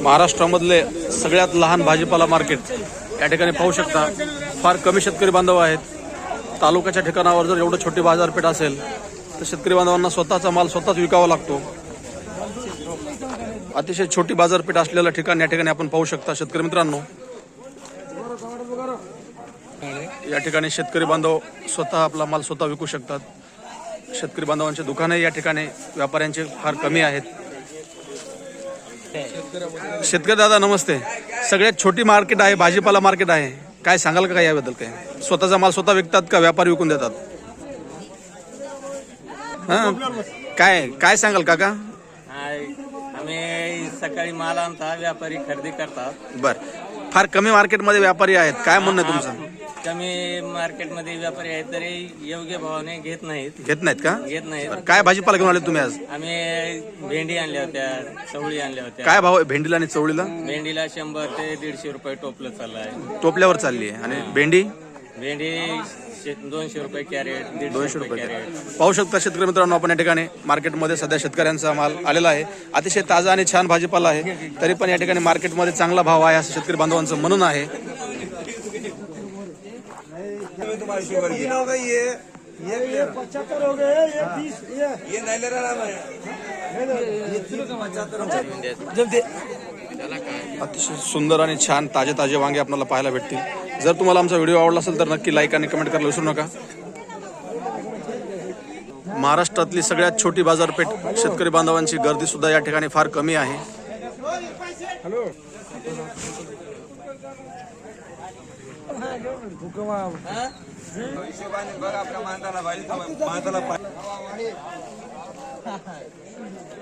महाराष्ट्रामधले सगळ्यात लहान भाजीपाला मार्केट या ठिकाणी पाहू शकता. फार कमी शेतकरी बांधव आहेत. तालुक्याच्या ठिकाणावर जर एवढं छोटी बाजारपेठ असेल तर शेतकरी बांधवांना स्वतःचा माल स्वतःच विकावा लागतो. अतिशय छोटी बाजारपेठ असलेलं ठिकाण या ठिकाणी आपण पाहू शकता शेतकरी मित्रांनो. या ठिकाणी शेतकरी बांधव स्वतः आपला माल स्वतः विकू शकतात. शेतकरी बांधवांचे दुकानही या ठिकाणी व्यापाऱ्यांचे फार कमी आहेत. शेतकरी दादा नमस्ते. सगळ्यात छोटी मार्केट आहे भाजीपाला मार्केट आहे. काय सांगाल का याबद्दल काय स्वतःचा माल स्वतः विकतात का व्यापारी विकून देतात? हा? काय काय सांगाल काका. आम्ही सकाळी माल आणता व्यापारी खरेदी करतात. बर. फार कमी मार्केटमध्ये व्यापारी आहेत. काय म्हणणं आहे तुमचं? कमी मार्केटमध्ये व्यापारी आहेत तरी योग्य भावाने घेत नाहीत. घेत नाहीत का? घेत नाहीत. बरं, काय भाजीपाला घेऊन आले तुम्ही आज? आम्ही भेंडी आणल्या होत्या चवळी आणल्या होत्या. काय भाव आहे भेंडीला आणि चवळीला? भेंडीला शंभर ते दीडशे रुपये टोपलं चाललंय. टोपल्यावर चालली आहे. आणि भेंडी? भेंडी शे- दोनशे रुपये कॅरेट दीडशे दोनशे रुपये कॅरेट. पाहू शकता शेतकरी मित्रांनो आपण या ठिकाणी मार्केटमध्ये सध्या शेतकऱ्यांचा माल आलेला आहे. अतिशय ताजा आणि छान भाजीपाला आहे. तरी पण या ठिकाणी मार्केटमध्ये चांगला भाव आहे असं शेतकरी बांधवांचं म्हणून आहे. तीन हो गई ये ये पचहत्तर हो गए ये बीस ये। ये नहीं ले। रहा मैं अतिशय सुंदर आणि छान ताजे ताजे वांगे आपल्याला पाहायला भेटतील. जर तुम्हाला आमचा व्हिडिओ आवडला असेल तर नक्की लाईक आणि कमेंट करायला विसरू नका. महाराष्ट्रातली सगळ्यात छोटी बाजारपेठ शेतकरी बांधवांची गर्दी सुद्धा या ठिकाणी फार कमी आहे. हिशोबाने बघ आपल्या माणसाला पाहिजे माणसाला पाहिजे.